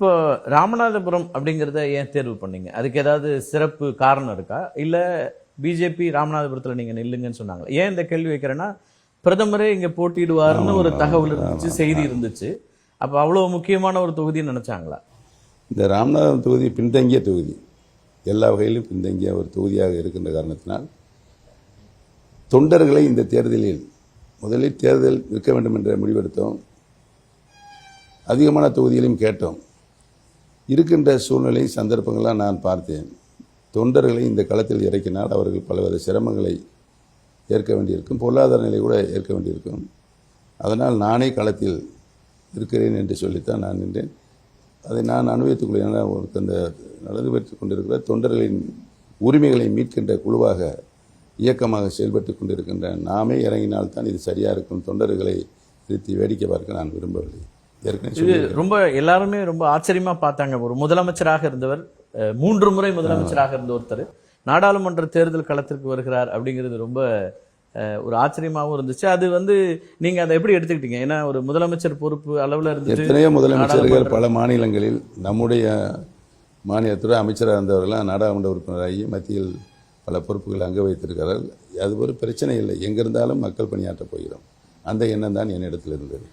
இப்போ ராமநாதபுரம் அப்படிங்கிறத ஏன் தேர்வு பண்ணீங்க? அதுக்கு ஏதாவது சிறப்பு காரணம் இருக்கா? இல்ல பிஜேபி ராமநாதபுரத்துல நீங்க நில்லுங்கன்னு சொன்னாங்க ஏன் இந்த கேள்வி வைக்கிறேன்னா பிரதமரே இங்க போட்டியிடுவாருன்னு ஒரு தகவல் இருந்துச்சு செய்தி இருந்துச்சு. அப்ப அவ்வளவு முக்கியமான ஒரு தொகுதின்னு நினைச்சாங்களா? இந்த ராமநாதபுரம் தொகுதி பின்தங்கிய தொகுதி. எல்லா வகையிலும் பின்தங்கிய ஒரு தொகுதியாக இருக்கின்ற காரணத்தினால் தொண்டர்களை இந்த தேர்தலில் முதலில் தேர்தல் இருக்க வேண்டும் என்ற முடிவெடுத்தோம். அதிகமான தொகுதிகளையும் கேட்டோம். இருக்கின்ற சூழ்நிலை சந்தர்ப்பங்களாக நான் பார்த்தேன். தொண்டர்களை இந்த களத்தில் இறக்கினால் அவர்கள் பலவித சிரமங்களை ஏற்க வேண்டியிருக்கும். பொருளாதார நிலை கூட ஏற்க வேண்டியிருக்கும். அதனால் நானே களத்தில் இருக்கிறேன் என்று சொல்லித்தான் நான் நின்றேன். அதை நான் அனுபவித்துக் கொள்கிறேன். அவருக்கு அந்த நடந்து பெற்று கொண்டிருக்கிற தொண்டர்களின் உரிமைகளை மீட்கின்ற குழுவாக இயக்கமாக செயல்பட்டு கொண்டிருக்கின்ற நாமே இறங்கினால்தான் இது சரியாக இருக்கும். தொண்டர்களை திருத்தி வேடிக்கை பார்க்க நான் விரும்பவில்லை. இது ரொம்ப எல்லாருமே ரொம்ப ஆச்சரியமா பார்த்தாங்க. ஒரு முதலமைச்சராக இருந்தவர் மூன்று முறை முதலமைச்சராக இருந்த ஒருத்தர். நாடாளுமன்ற தேர்தல் களத்திற்கு வருகிறார் அப்படிங்கிறது ரொம்ப ஒரு ஆச்சரியமாவும் இருந்துச்சு. அது வந்து நீங்க அதை எப்படி எடுத்துக்கிட்டீங்க? ஏன்னா ஒரு முதலமைச்சர் பொறுப்பு அளவுல இருந்துட்டு எத்தனையோ முதலமைச்சர்கள் பல மாநிலங்களில் நம்முடைய மாநிலத்துறை அமைச்சராக இருந்தவர்களாம் நாடாளுமன்ற உறுப்பினராகி மத்தியில் பல பொறுப்புகள் அங்க வைத்திருக்கிறார்கள். அது ஒரு பிரச்சனை இல்லை. எங்க இருந்தாலும் மக்கள் பணியாற்றப் போகிறோம். அந்த எண்ணம் தான் என்னிடத்தில் இருந்தது